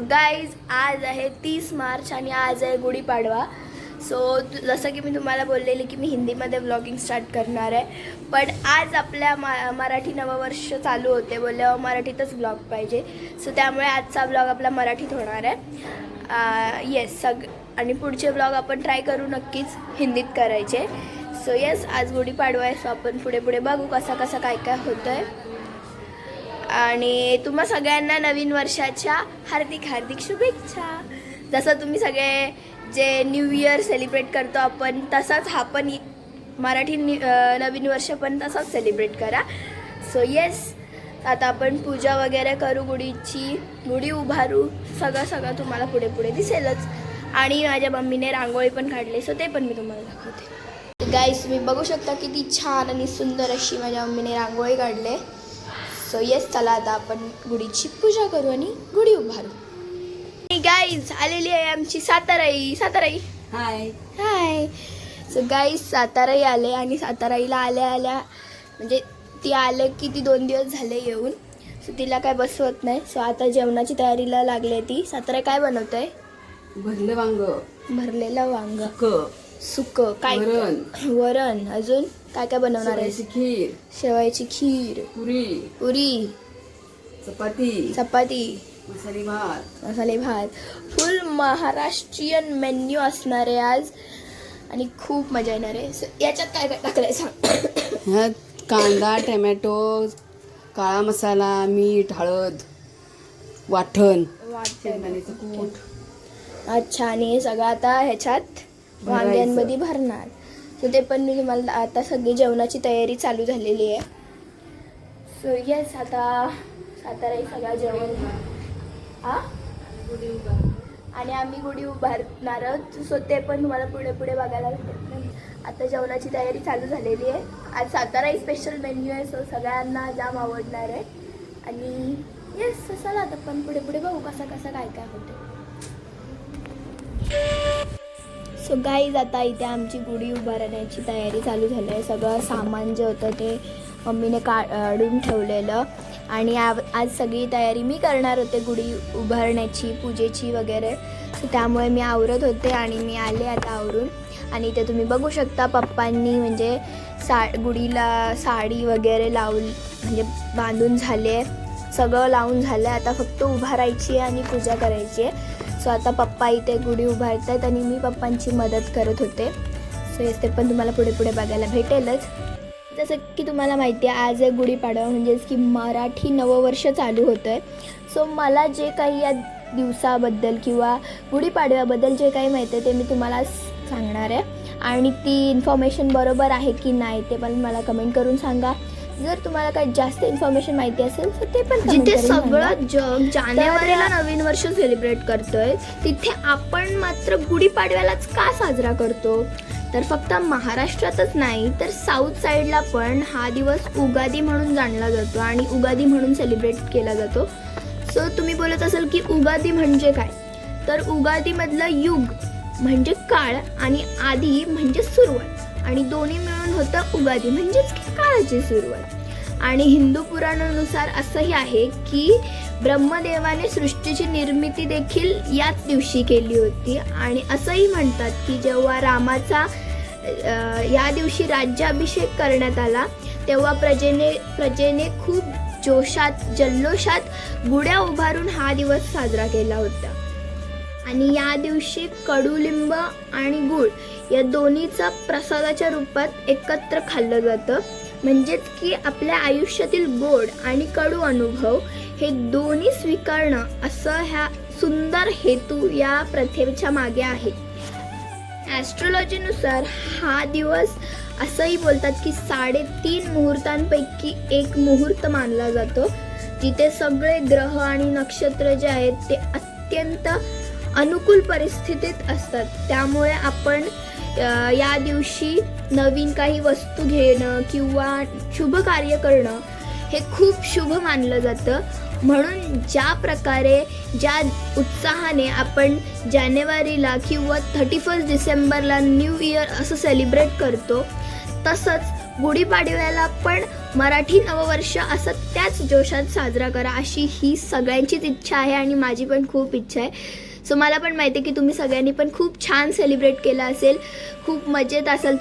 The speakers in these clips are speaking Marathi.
गाईज आज आहे तीस मार्च आणि आज आहे गुढीपाडवा. सो जसं की मी तुम्हाला बोललेली की मी हिंदीमध्ये व्लॉगिंग स्टार्ट करणार आहे. पण आज आपल्या मा मराठी नववर्ष चालू होते बोलल्यावर मराठीतच ब्लॉग पाहिजे. सो त्यामुळे आजचा ब्लॉग आपला मराठीत होणार आहे. येस सग आणि पुढचे ब्लॉग आपण ट्राय करू नक्कीच हिंदीत करायचे. सो येस आज गुढीपाडवा आहे. सो आपण पुढे पुढे बघू कसा कसा काय काय होतं आहे आणि तुम्हा सगळ्यांना नवीन वर्षाच्या हार्दिक हार्दिक शुभेच्छा. जसं तुम्ही सगळे जे न्यू इयर सेलिब्रेट करतो आपण तसाच हा पण इ- मराठी न्यू नवीन वर्ष पण तसाच सेलिब्रेट करा. सो येस आता आपण पूजा वगैरे करू गुढीची गुढी उभारू. सगळं सगळं तुम्हाला पुढे पुढे दिसेलच. आणि माझ्या मम्मीने रांगोळी पण काढली सो ते पण मी तुम्हाला दाखवते. गाईस तुम्ही बघू शकता किती छान आणि सुंदर अशी माझ्या मम्मीने रांगोळी काढले सो येस चला आता आपण गुढीची पूजा करू आणि गुढी उभारू. गाईज आलेली आहे आमची साताराई. साताराई. हाय हाय सो गाईज साताराई आले आणि साताराईला आल्या आल्या म्हणजे ती आले की ती दोन दिवस झाले येऊन. सो तिला काय बसवत नाही. सो आता जेवणाची तयारीला लागली आहे ती. सातारा काय बनवत आहे भरलं वांग. भरलेलं वांग. सुक. काय? वरण. वरण. अजून? काय काय बनवणार आहे शेवयाची खीर. शेवायची खीर. पुरी. पुरी. चपाती. चपाती. मसाली भात. मसाले भात. फुल महाराष्ट्रीयन मेन्यू असणार आहे आज. आणि खूप मजा येणार आहे. So, याच्यात काय काय टाकलंय सांग? ह्यात कांदा टमॅटो काळा मसाला मीठ हळद वाटण. शेंगदाण्याचं कूट. अच्छा आणि हे सगळं आता ह्याच्यात भरायचं. वांग्यांमध्ये भरणार. सो ते पण मी तुम्हाला आता सगळी जेवणाची तयारी चालू झालेली आहे. सो येस आता सातारा सगळा जेवण आ? आणि आम्ही गुढी उभारणार आहोत. सो ते पण तुम्हाला पुढे पुढे बघायला भेटेल. आता जेवणाची तयारी चालू झालेली आहे. आज सातारा स्पेशल मेन्यू आहे. सो सगळ्यांना जाम आवडणार आहे. आणि येस चला आता पण पुढे पुढे बघू कसा कसा काय काय होतं सो गाईज आता इथे आमची गुढी उभारण्याची तयारी चालू झाली आहे. सगळं सामान जे होतं ते मम्मीने काढून ठेवलेलं. आणि आ- आज सगळी तयारी मी करणार होते गुढी उभारण्याची पूजेची वगैरे. सो त्यामुळे मी आवरत होते आणि मी आले आता आवरून. आणि इथे तुम्ही बघू शकता पप्पांनी म्हणजे सा गुढीला साडी वगैरे लावून म्हणजे बांधून झाले. सगळं लावून झालं. आहे आता फक्त उभारायची आहे आणि पूजा करायची आहे. सो आता पप्पा इथे गुढी उभारत आहेत आणि मी पप्पांची मदत करत होते. सो हेच पण तुम्हाला पुढे पुढे बघायला भेटेलच. जसं की तुम्हाला माहिती आहे आज आहे गुढीपाडवा म्हणजेच की मराठी नववर्ष चालू होतं आहे सो मला जे काही या दिवसाबद्दल किंवा गुढीपाडव्याबद्दल जे काही माहिती आहे ते मी तुम्हाला सांगणार आहे. आणि ती इन्फॉर्मेशन बरोबर आहे की नाही ते पण मला कमेंट करून सांगा. जर तुम्हाला काही जास्त इन्फॉर्मेशन माहिती असेल तर ते पण जिथे सगळं जग जानेवारीला नवीन वर्ष सेलिब्रेट करतोय तिथे आपण मात्र गुढीपाडव्यालाच का साजरा करतो? तर फक्त महाराष्ट्रातच नाही तर साऊथ साईडला पण हा दिवस उगादी म्हणून जाणला जातो आणि उगादी म्हणून सेलिब्रेट केला जातो. सो तुम्ही बोलत असाल की उगादी म्हणजे काय? तर उगादीमधलं युग म्हणजे काळ आणि आधी म्हणजे सुरुवात. आणि दोन्ही मिळून होतं उगादी. म्हणजेच की काळाची सुरुवात. आणि हिंदू पुराणानुसार असंही आहे की ब्रह्मदेवाने सृष्टीची निर्मिती देखील याच दिवशी केली होती. आणि असंही म्हणतात की जेव्हा रामाचा या दिवशी राज्याभिषेक करण्यात आला तेव्हा प्रजेने प्रजेने खूप जोशात जल्लोषात गुड्या उभारून हा दिवस साजरा केला होता. आणि या दिवशी कडुलिंब आणि गुळ या दोन्हीचा प्रसादाच्या रूपात एकत्र खाल्लं जातं. म्हणजेच की आपल्या आयुष्यातील गोड आणि कडू अनुभव हे दोन्ही स्वीकारणं असं ह्या सुंदर हेतू या प्रथेच्या मागे आहे. ॲस्ट्रॉलॉजीनुसार हा दिवस असंही बोलतात की साडेतीन मुहूर्तांपैकी एक मुहूर्त मानला जातो. जिथे सगळे ग्रह आणि नक्षत्र जे आहेत ते अत्यंत अनुकूल परिस्थितीत असतात. त्यामुळे आपण या दिवशी नवीन काही वस्तू घेणं किंवा शुभ कार्य करणं हे खूप शुभ मानलं जातं. म्हणून ज्या प्रकारे ज्या उत्साहाने आपण जानेवारीला किंवा थर्टी फर्स्ट डिसेंबरला न्यू इयर असं सेलिब्रेट करतो तसंच गुढीपाडव्याला पण मराठी नववर्ष असं त्याच जोशात साजरा करा अशी ही सगळ्यांचीच इच्छा आहे आणि माझी पण खूप इच्छा आहे. सो मला पण माहिती आहे की तुम्ही सगळ्यांनी पण खूप छान सेलिब्रेट केलं असेल. खूप मजेत असेल.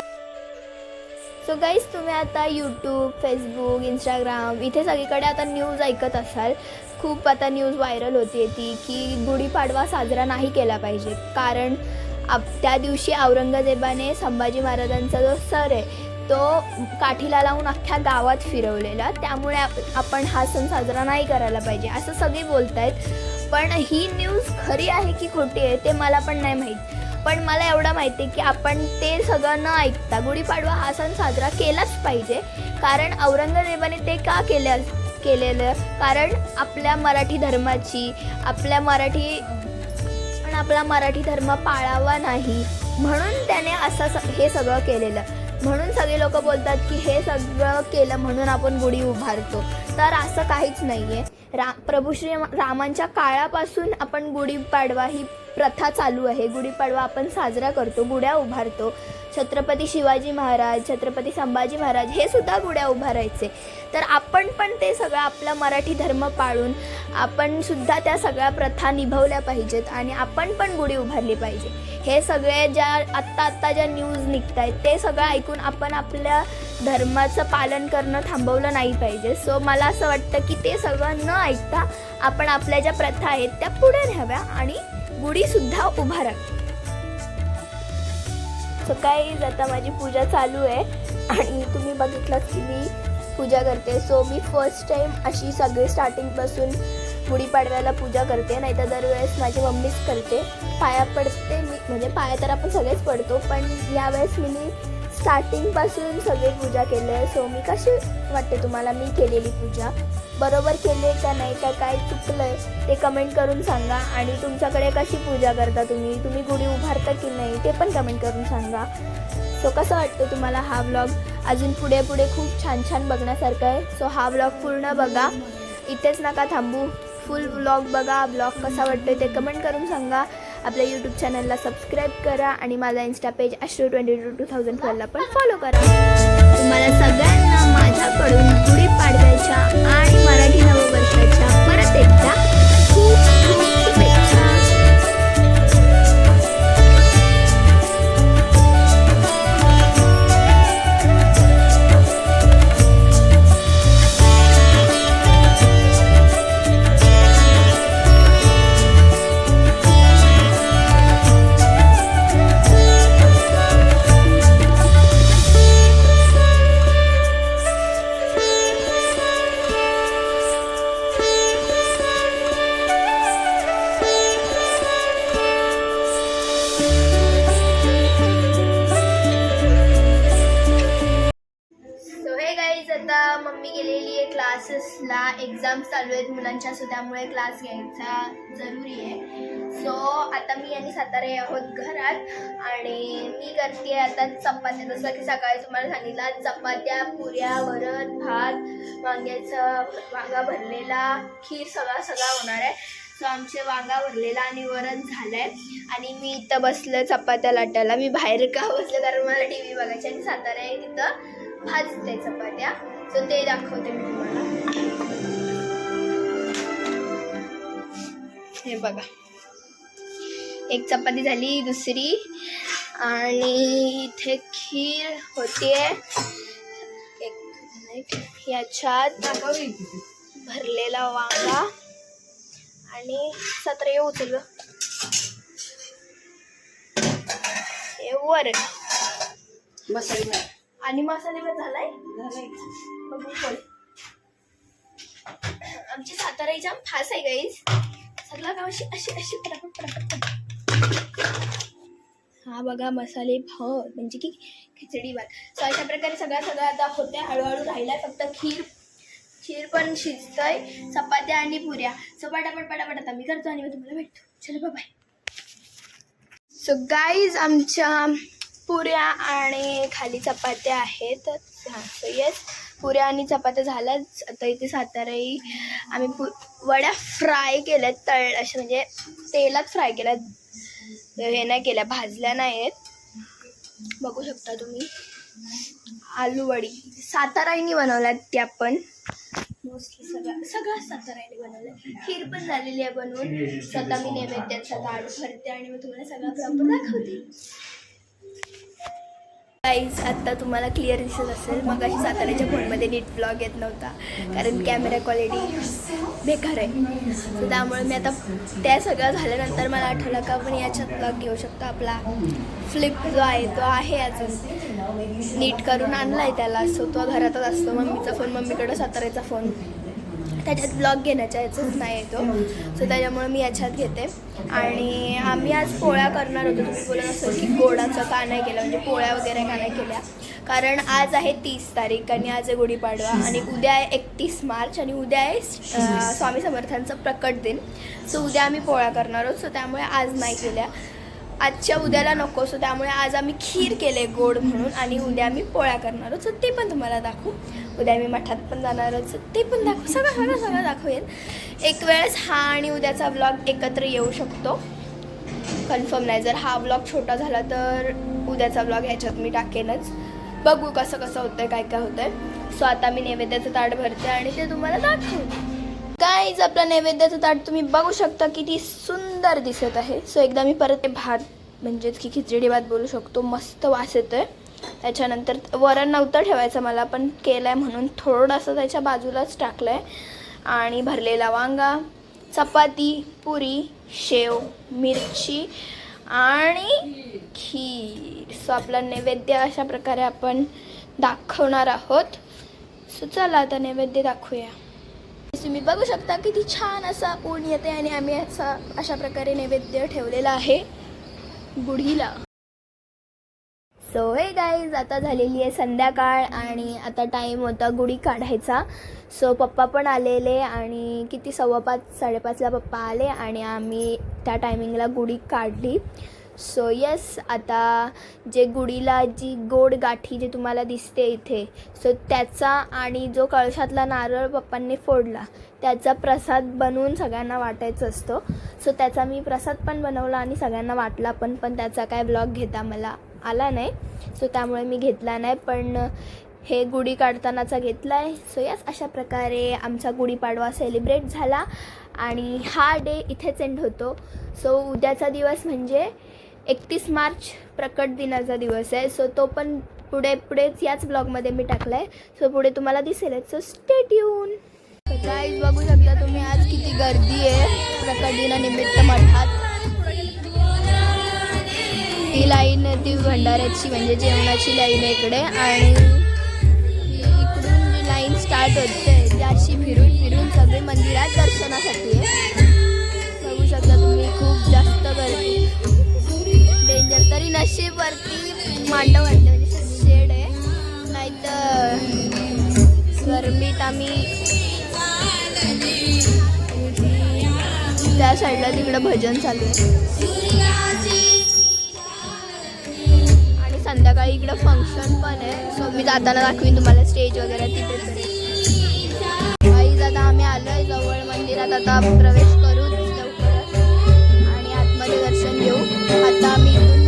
सो गाईज तुम्ही आता यूट्यूब फेसबुक इंस्टाग्राम इथे सगळीकडे आता न्यूज ऐकत असाल. खूप आता न्यूज व्हायरल होती ती की गुढीपाडवा साजरा नाही केला पाहिजे. कारण आप त्या दिवशी औरंगजेबाने संभाजी महाराजांचा जो सर आहे तो काठीला लावून अख्ख्या गावात फिरवलेला. त्यामुळे आप- आपण हा सण साजरा नाही करायला पाहिजे. असं सगळे बोलत आहेत पण ही न्यूज खरी आहे की खोटी आहे ते मला पण नाही माहीत. पण मला एवढं माहिती आहे की आपण ते सगळं न ऐकता गुढीपाडवा हा सण साजरा केलाच पाहिजे. कारण औरंगजेबाने ते का केलं केलेलं? कारण आपल्या मराठी धर्माची आपल्या मराठी पण आपला मराठी धर्म पाळावा नाही. म्हणून त्याने असं स- हे सगळं केलेलं. म्हणून सगळे लोक बोलतात की हे सगळं केलं म्हणून आपण गुढी उभारतो. तर असं काहीच नाही आहे रा प्रभू श्री रामांच्या काळापासून आपण गुढीपाडवा ही प्रथा चालू आहे. गुढीपाडवा आपण साजरा करतो गुढ्या उभारतो. छत्रपती शिवाजी महाराज छत्रपती संभाजी महाराज हे सुद्धा गुढ्या उभारायचे. तर आपण पण ते सगळं आपला मराठी धर्म पाळून आपण सुद्धा त्या सगळ्या प्रथा निभवल्या पाहिजेत आणि आपण पण गुढी उभारली पाहिजे. हे सगळे ज्या आत्ता आत्ता ज्या न्यूज निघत आहेत ते सगळं ऐकून आपण आपल्या धर्माचं पालन करणं थांबवलं नाही पाहिजे. सो मला असं वाटतं की ते सगळं न ऐकता आपण आपल्या ज्या प्रथा आहेत त्या पुढे न्याव्या आणि गुढीसुद्धा उभा सो सकाळी आता माझी पूजा चालू आहे आणि तुम्ही बघितलं की मी पूजा करते. सो मी फर्स्ट टाईम अशी सगळी स्टार्टिंगपासून गुढीपाडव्याला पूजा करते. नाहीतर दरवेळेस माझी मम्मीच करते. पाया पडते मी म्हणजे पाया तर आपण सगळेच पडतो पण यावेळेस मी स्टार्टिंगपासून सगळी पूजा केली आहे. सो मी कशी वाटते तुम्हाला? मी केलेली पूजा. बरोबर केली आहे का नाही का काय चुकलं आहे ते कमेंट करून सांगा. आणि तुमच्याकडे कशी पूजा करता तुम्ही? तुम्ही गुढी उभारता की नाही ते पण कमेंट करून सांगा. सो कसं वाटतं तुम्हाला हा व्लॉग अजून पुढे पुढे खूप छान छान बघण्यासारखं आहे. सो हा व्लॉग पूर्ण बघा. इथेच नका थांबू. फुल व्लॉग बघा. ब्लॉग कसा वाटतोय ते कमेंट करून सांगा. आपल्या यूट्यूब चॅनलला सबस्क्राईब करा आणि माझा insta page Ashru twenty two two thousand ट्वेल्वला पण फॉलो करा. तुम्हाला सगळ्यांना माझ्याकडून गुढीपाडव्याच्या आणि मराठी नववर्षाच्या परत एकदा त्यामुळे क्लास घ्यायचा जरुरी आहे. सो आता मी आणि सातारे आहोत घरात आणि मी करते आता चपात्या जसं की सकाळी तुम्हाला सांगितलं चपात्या पुऱ्या वरण भात वांग्याचं वांगा भरलेला खीर सगळा सगळा होणार आहे. सो आमचे वांगा भरलेला आणि वरण झालंय. आणि मी इथं बसलं चपात्या लाटायला. मी बाहेर का बसलं? कारण मला टी व्ही बघायची आणि सातारा आहे तिथं भाजते चपात्या. सो ते दाखवते मी तुम्हाला. हे बघा. एक चपाती झाली दुसरी. आणि इथे खीर होतीये. एक मिनिट. याच्यात भरलेला वांगा आणि सत्र येऊ हे वर. मसाले. आणि मसाले भात झालाय. बघू आमची साताराई जाम फास आहे गाईज सगळं गाव अशी अशी अशी पटापट पटापट हा बघा मसाले भाव म्हणजे की खिचडी भात. सो अशा प्रकारे सगळं सगळं आता होते हळूहळू राहिला फक्त खीर. खीर पण शिजतंय. चपात्या आणि पुऱ्या. सो पटापट पटापट आता मी करतो आणि मी तुम्हाला भेटतो. चलो बाय सो गाईज आमच्या पुऱ्या आणि खाली चपात्या आहेत. हां सो येस पुऱ्या आणि चपात्या झाल्याच. आता इथे साताराई आम्ही पु वड्या फ्राय केल्यात तळ असे म्हणजे तेलात फ्राय केल्यात. हे नाही केल्या भाजल्या नाही आहेत. बघू शकता तुम्ही. आलू वडी. साताराईनी बनवल्यात त्या पण. मोस्टली सगळं सगळं साताराईने बनवलं खीर पण झालेली आहे बनवून. स्वतः मी नैवेद्याचा ताट भरते आणि मग तुम्हाला सगळं प्रॉपर दाखवते. गाईज आत्ता तुम्हाला क्लिअर दिसत असेल. मग अशी साताऱ्याच्या फोनमध्ये नीट ब्लॉग येत नव्हता. कारण कॅमेरा क्वालिटी बेकार आहे. सो त्यामुळे मी आता त्या सगळं झाल्यानंतर मला आठवलं का आपण याच्यात ब्लॉग घेऊ शकतो. आपला फ्लिप जो आहे तो आहे अजून. नीट करून आणला आहे त्याला. सो तो घरातच असतो. मम्मीचा फोन मम्मीकडं साताऱ्याचा फोन त्याच्यात ब्लॉग घेण्याच्या याचाच नाही येतो सो त्याच्यामुळे मी याच्यात घेते. आणि आम्ही आज पोळ्या करणार होतो. तुम्ही बोलत असतो की गोडाचं का नाही केलं? म्हणजे पोळ्या वगैरे का नाही केल्या? कारण आज आहे तीस तारीख आणि आज आहे गुढीपाडवा आणि उद्या आहे एकतीस मार्च आणि उद्या आहे स्वामी समर्थांचं प्रकट दिन. सो उद्या आम्ही पोळ्या करणार आहोत. सो त्यामुळे आज नाही केल्या. आजच्या उद्याला नको. सो त्यामुळे आज आम्ही खीर केले गोड म्हणून आणि उद्या आम्ही पोळ्या करणार आहोत. सो ते पण तुम्हाला दाखवू. उद्या मी मठात पण जाणारच ते पण दाखवू सगळं सगळं सगळं दाखवेन. एक वेळेस हा आणि उद्याचा ब्लॉग एकत्र येऊ शकतो. कन्फर्म नाही. जर हा ब्लॉग छोटा झाला तर उद्याचा ब्लॉग ह्याच्यात मी टाकेनच. बघू कसं कसं होतंय काय काय होतंय. सो आता मी नैवेद्याचं ताट भरते आणि ते तुम्हाला दाखवते. काहीच आपलं नैवेद्याचं ताट तुम्ही बघू शकता किती सुंदर दिसत आहे. सो एकदा मी परत ते भात म्हणजेच की खिचडी भात बोलू शकतो. मस्त वास येतोय. त्याच्यानंतर वरण नव्हतं ठेवायचं मला पण केलं आहे म्हणून थोडंसं त्याच्या बाजूलाच टाकलं आहे आणि भरलेला वांगा चपाती पुरी शेव मिरची आणि खीर. सो आपला नैवेद्य अशा प्रकारे आपण दाखवणार आहोत. सो चला आता नैवेद्य दाखवूया. तुम्ही बघू शकता किती छान असा ऊन येते आणि आम्ही असा अशा प्रकारे नैवेद्य ठेवलेला आहे. गुढीला. सो हे गाईज आता झालेली आहे संध्याकाळ आणि आता टाईम होता गुढी काढायचा. सो पप्पा पण आलेले आणि किती सव्वा पाच साडेपाचला पप्पा आले आणि आम्ही त्या टायमिंगला गुढी काढली. सो येस आता जे गुढीला जी गोड गाठी जी तुम्हाला दिसते इथे सो त्याचा आणि जो कळशातला नारळ पप्पांनी फोडला त्याचा प्रसाद बनवून सगळ्यांना वाटायचा असतो. सो त्याचा मी प्रसाद पण बनवला आणि सगळ्यांना वाटला पण पण त्याचा काय ब्लॉग घेता मला आला नाही. सो त्यामुळे मी घेतला नाही. पण हे गुढी काढतानाचा घेतला आहे सो याच अशा प्रकारे आमचा गुढीपाडवा सेलिब्रेट झाला. आणि हा डे इथेच एंड होतो. सो उद्याचा दिवस म्हणजे एकतीस मार्च प्रकट दिनाचा दिवस आहे. सो तो पण पुढे पुढेच याच ब्लॉगमध्ये मी टाकला आहे सो पुढे तुम्हाला दिसेलच सो स्टेट येऊन गाईज बघू शकता तुम्ही आज किती गर्दी आहे. प्रकट दिनानिमित्त मठात. ती लाईन ती भंडाऱ्याची म्हणजे जेवणाची लाईन आहे इकडे. आणि ही इकडून जी लाईन स्टार्ट होते ती अशी फिरून फिरून सगळी मंदिरात दर्शनासाठी आहे. बघू शकता तुम्ही खूप जास्त गर्दी. डेंजर तरी नशीबवरती मांडव आणलं म्हणजे शेड आहे. नाहीतर गरमीत आम्ही त्या साईडला तिकडं भजन चालू आहे. संध्याकाळी इकडं फंक्शन पण आहे. सो मी जाताना दाखवीन तुम्हाला स्टेज वगैरे तिथे काही आता आम्ही आलोय जवळ मंदिरात. आता प्रवेश करू लवकरच. आणि आतमध्ये दर्शन घेऊ. आता आम्ही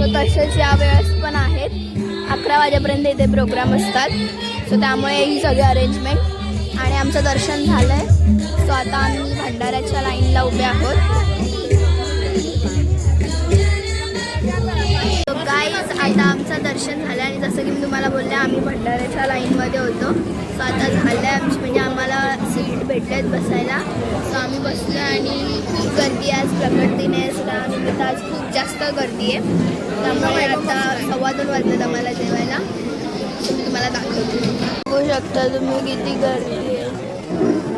सो तसेच या वेळेस पण आहेत. अकरा वाजेपर्यंत इथे प्रोग्राम असतात. सो त्यामुळे ही सगळी अरेंजमेंट आणि आमचं दर्शन झालं आहे सो आता आम्ही भंडाऱ्याच्या लाईनला उभे आहोत. आता आमचं दर्शन झालं आणि जसं की मी तुम्हाला बोलले आम्ही भंडाऱ्याच्या लाईनमध्ये होतो. सो आता झालं आहे आमची म्हणजे आम्हाला सीट भेटलेत बसायला. सो आम्ही बसलो आणि खूप गर्दी आहे आज प्रकट दिन आहे सो त्यानिमित्त आज खूप जास्त गर्दी आहे. त्यामुळे आता सव्वा दोन वाजलेत आम्हाला जेवायला. तुम्हाला दाखवते. बघू शकता तुम्ही किती गर्दी आहे.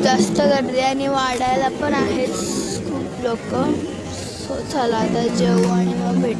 खूप जास्त गर्दी आणि वाढायला पण आहेत खूप लोक. सो चला आता जेवू आणि मग भेट.